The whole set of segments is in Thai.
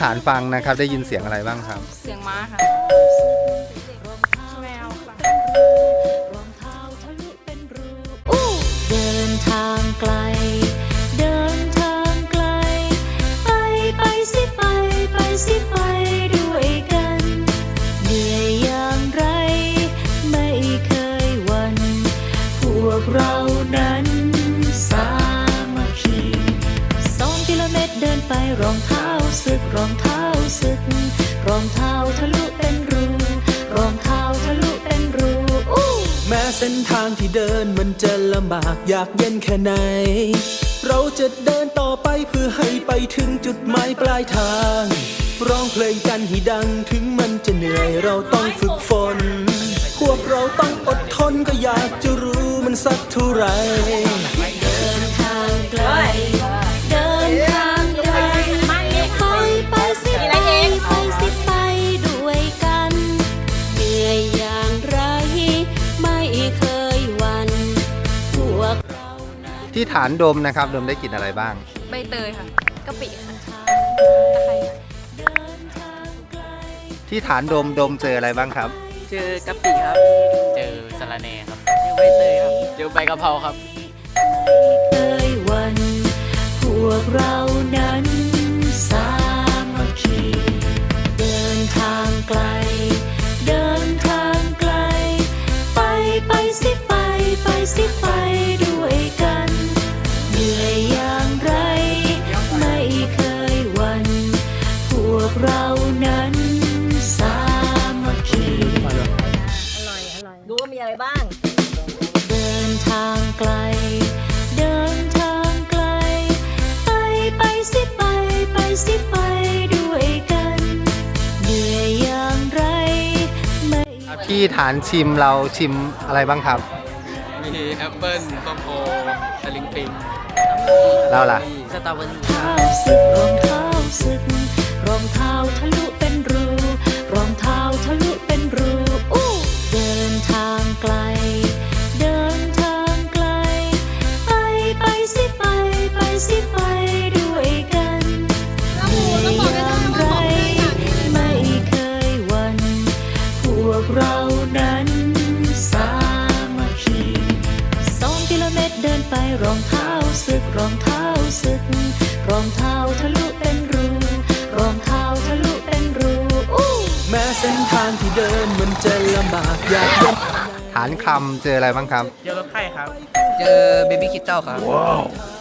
ฐานฟังนะครับ ได้ยินเสียงอะไรบ้างครับ เสียงม้าค่ะแมวค่ะ เดินทางไกล เส้นทางที่เดินมันจะลำบากยากเย็นแค่ไหน เราจะเดินต่อไปเพื่อให้ไปถึงจุดหมายปลายทาง ร้องเพลงกันให้ดังถึงมันจะเหนื่อยเราต้องฝึกฝน พวกเราต้องอดทนก็อยากจะรู้มันสักเท่าไหร่ ฐานโดมนะครับโดมได้กลิ่นอะไรบ้าง ใบเตยค่ะกะปิค่ะทางตะไคร้ค่ะเดินทางไกลที่ฐานโดมโดมเจออะไรบ้างครับ เจอกะปิครับ เจอสาระแหน่ครับ เจอใบเตยครับ เจอใบกะเพราครับเคยหวันพวกเรานั้น ที่ฐานชิมเราชิมอะไรบ้างครับ มีแอปเปิ้ลส้มโอสลิงปิงเราล่ะ สตรอเบอรี่เท้าสึกรองเท้าสึกรองเท้าทะลุเป็นรูรองเท้าทะลุเป็น รองเท้าทะลุเป็นรูรองเท้าทะลุเป็นรูอู้แม้เส้นทางที่เดินมันจะลำบากยากเย็นฐานคำเจออะไรบ้างครับ เจอรถไข่ครับ เจอเบบี้คิตเต้ครับ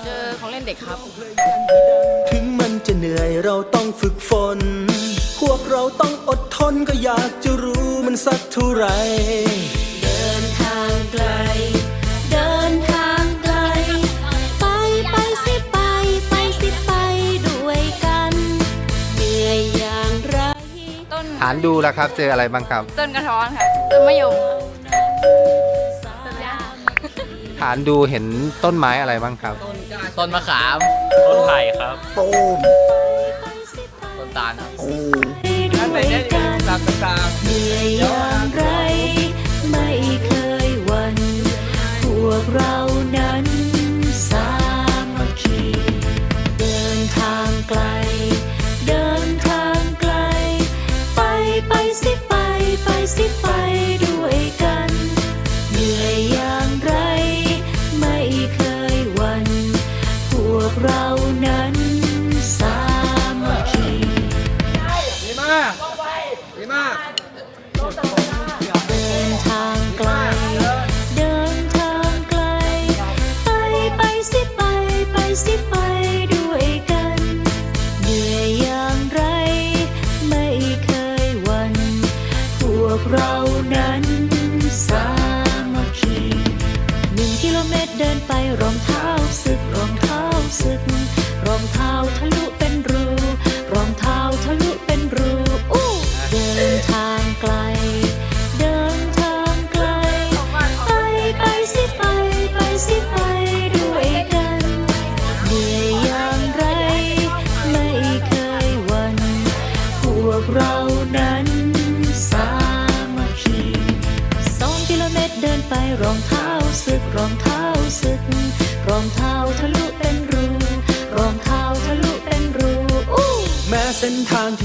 เจอของเล่นเด็กครับ ถึงมันจะเหนื่อยเราต้องฝึกฝน พวกเราต้องอดทนก็อยากจะรู้มันสักเท่าไหรานดูแล้วครับ เจออะไรบ้างครับ ต้นกระท้อนค่ะต้นมะยมต้นยาฐานดูเห็นต้นไม้อะไรบ้างครับ ต้นมะขาม ต้นไผ่ครับต้นตาลครับด้วยกันตามต่างเหนื่อยอย่างไร ไม่เคยหวัน พวกเรา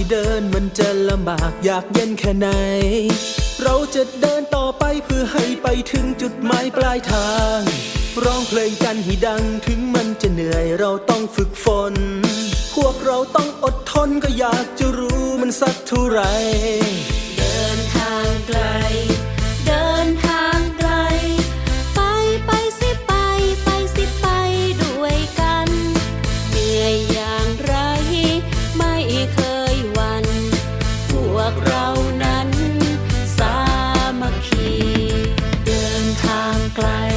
ที่เดินมันจะลำบากอยากเย็นแค่ไหน เราจะเดินต่อไปเพื่อให้ไปถึงจุดหมายปลายทาง ร้องเพลงกันให้ดังถึงมันจะเหนื่อยเราต้องฝึกฝน พวกเราต้องอดทนก็อยากจะรู้มันสักเท่าไหร climb.